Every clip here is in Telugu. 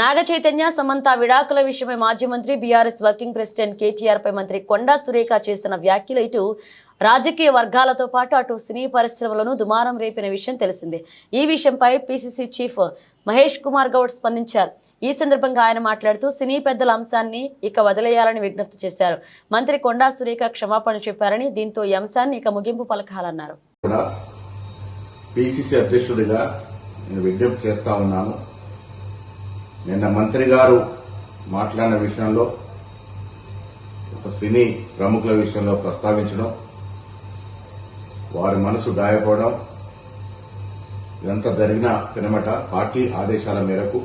నాగ చైతన్య సమంత విడాకుల విషయమై మాజీ మంత్రి బీఆర్ఎస్ వర్కింగ్ ప్రెసిడెంట్ కేటీఆర్ పై మంత్రి కొండా సురేఖ చేసిన వ్యాఖ్యలు ఇటు రాజకీయ వర్గాలతో పాటు అటు సినీ పరిశ్రమలను దుమారం రేపిన విషయం తెలిసిందే. ఈ విషయంపై పిసిసి చీఫ్ మహేష్ కుమార్ గౌడ్ స్పందించారు. ఈ సందర్భంగా ఆయన మాట్లాడుతూ సినీ పెద్దల అంశాన్ని ఇక వదిలేయాలని విజ్ఞప్తి చేశారు. మంత్రి కొండా సురేఖ క్షమాపణ చెప్పారని దీంతో ఈ అంశాన్ని ఇక ముగింపు పలకాలన్నారు. పిసిసి అధ్యక్షుడిగా నేను విజ్ఞప్తి చేస్తా ఉన్నాను. నిన్న మంత్రి గారు మాట్లాడిన విషయంలో ఒక సినీ ప్రముఖుల విషయంలో ప్రస్తావించడం వారి మనసు గాయపోవడం ఇదంతా జరిగిన పినమట పార్టీ ఆదేశాల మేరకు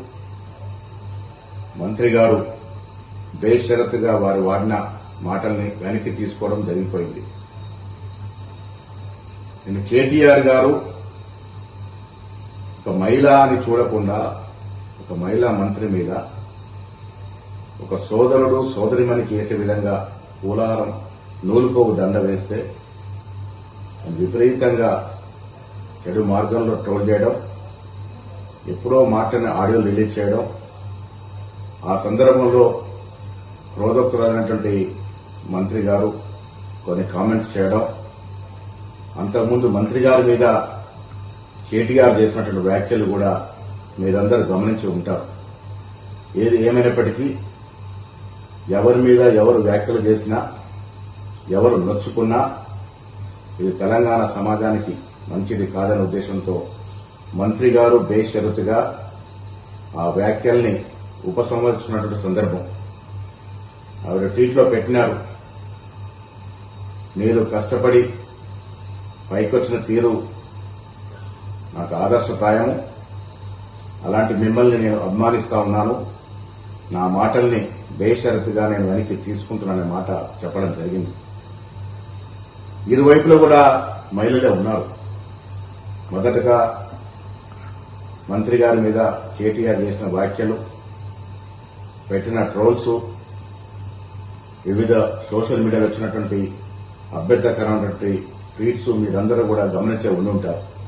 మంత్రి గారు బేషరతుగా వారు వాడిన మాటల్ని వెనక్కి తీసుకోవడం జరిగిపోయింది. నేను కేటీఆర్ గారు ఒక మహిళ అని చూడకుండా ఒక మహిళా మంత్రి మీద ఒక సోదరుడు సోదరిమణికి వేసే విధంగా పూలారం నూలుకోవు దండ వేస్తే విపరీతంగా చెడు మార్గంలో ట్రోల్ చేయడం ఎప్పుడో మాటని ఆడియో రిలీజ్ చేయడం ఆ సందర్భంలో క్రోధోక్తులైనటువంటి మంత్రి గారు కొన్ని కామెంట్స్ చేయడం అంతకుముందు మంత్రి గారి మీద కేటీఆర్ చేసినటువంటి వ్యాఖ్యలు కూడా మీరందరూ గమనించి ఉంటారు. ఏది ఏమైనప్పటికీ ఎవరి మీద ఎవరు వ్యాఖ్యలు చేసినా ఎవరు నొచ్చుకున్నా ఇది తెలంగాణ సమాజానికి మంచిది కాదనే ఉద్దేశంతో మంత్రి గారు బేషరతుగా ఆ వ్యాఖ్యల్ని ఉపసంహరించుకున్నటువంటి సందర్భం. ఆవిడ ట్వీట్లో పెట్టినారు. మీరు కష్టపడి పైకొచ్చిన తీరు నాకు ఆదర్శప్రాయము. అలాంటి మిమ్మల్ని నేను అభిమానిస్తా ఉన్నాను. నా మాటల్ని బేషరతుగా నేను వెనక్కి తీసుకుంటున్నాననే మాట చెప్పడం జరిగింది. ఇరువైపులో కూడా మహిళలే ఉన్నారు. మొదటగా మంత్రి గారి మీద కేటీఆర్ చేసిన వ్యాఖ్యలు పెట్టిన ట్రోల్స్ వివిధ సోషల్ మీడియాలో వచ్చినటువంటి అభ్యంతరకరమైనటువంటి ట్వీట్స్ మీరందరూ కూడా గమనించే ఉండి ఉంటారు.